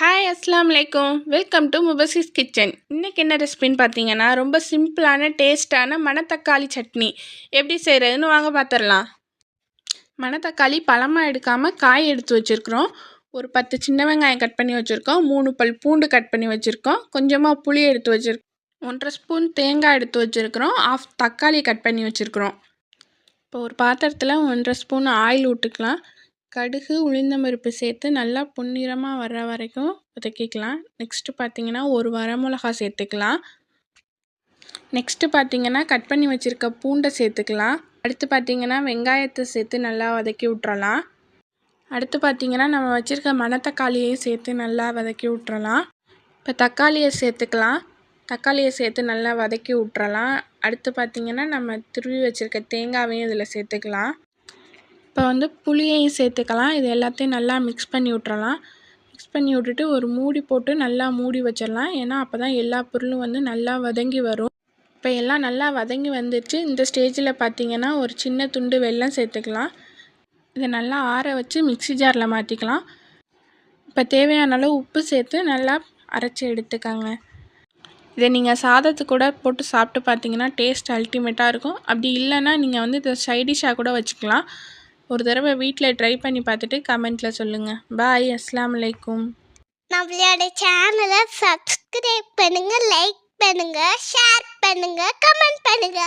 Hi அஸ்லாம் அலைக்கும் welcome to முபசிஸ் kitchen இன்றைக்கி என்ன ரெசிபின்னு பார்த்தீங்கன்னா ரொம்ப சிம்பிளான டேஸ்ட்டான மணத்தக்காளி சட்னி. எப்படி செய்கிறதுன்னு வாங்க பார்த்துடலாம் மணத்தக்காளி பழமாக எடுக்காமல் காய் எடுத்து வச்சுருக்குறோம். ஒரு பத்து சின்ன வெங்காயம் கட் பண்ணி வச்சுருக்கோம். மூணு பல் பூண்டு கட் பண்ணி வச்சுருக்கோம். கொஞ்சமாக புளி எடுத்து வச்சுருக்கோம். ஒன்றரை ஸ்பூன் தேங்காய் எடுத்து வச்சுருக்குறோம். ஆஃப் தக்காளி கட் பண்ணி வச்சுருக்குறோம். இப்போ ஒரு பாத்திரத்தில் ஒன்றரை ஸ்பூன் ஆயில் விட்டுக்கலாம் கடுகு உளுந்தம்பருப்பு சேர்த்து நல்லா பொன்னிறமாக வர்ற வரைக்கும் வதக்கிக்கலாம். நெக்ஸ்ட்டு பார்த்திங்கன்னா ஒரு வரமிளகா சேர்த்துக்கலாம். நெக்ஸ்ட்டு பார்த்தீங்கன்னா கட் பண்ணி வச்சுருக்க பூண்டை சேர்த்துக்கலாம். அடுத்து பார்த்தீங்கன்னா வெங்காயத்தை சேர்த்து நல்லா வதக்கி விட்றலாம் அடுத்து பார்த்தீங்கன்னா நம்ம வச்சுருக்க மணத்தக்காளியையும் சேர்த்து நல்லா வதக்கி விட்றலாம் இப்போ தக்காளியை சேர்த்துக்கலாம். தக்காளியை சேர்த்து நல்லா வதக்கி விட்றலாம் அடுத்து பார்த்திங்கன்னா நம்ம திருவி வச்சுருக்க தேங்காவையும் இதில் சேர்த்துக்கலாம். இப்போ வந்து புளியையும் சேர்த்துக்கலாம். இது எல்லாத்தையும் நல்லா மிக்ஸ் பண்ணி விட்றலாம் மிக்ஸ் பண்ணி விட்டுட்டு ஒரு மூடி போட்டு நல்லா மூடி வச்சிடலாம். ஏன்னா அப்போ தான் எல்லா பொருளும் வந்து நல்லா வதங்கி வரும். இப்போ எல்லாம் நல்லா வதங்கி வந்துடுச்சு இந்த ஸ்டேஜில் பார்த்திங்கன்னா ஒரு சின்ன துண்டு வெல்லம் சேர்த்துக்கலாம். இதை நல்லா ஆற வச்சு மிக்சி ஜாரில் மாற்றிக்கலாம் இப்போ தேவையான அளவு உப்பு சேர்த்து நல்லா அரைச்சி எடுத்துக்கோங்க. இதை நீங்கள் சாதத்து கூட போட்டு சாப்பிட்டு பார்த்தீங்கன்னா டேஸ்ட் அல்டிமேட்டாக இருக்கும். அப்படி இல்லைன்னா நீங்கள் வந்து இதை சைடிஷாக கூட வச்சுக்கலாம். ஒரு தடவை வீட்டில் ட்ரை பண்ணி பார்த்துட்டு கமெண்ட்டில் சொல்லுங்கள் பாய் அஸ்லாம் வலைக்கும் நம்மளோட சேனலை சப்ஸ்கிரைப் பண்ணுங்க லைக் பண்ணுங்க ஷேர் பண்ணுங்க கமெண்ட் பண்ணுங்க.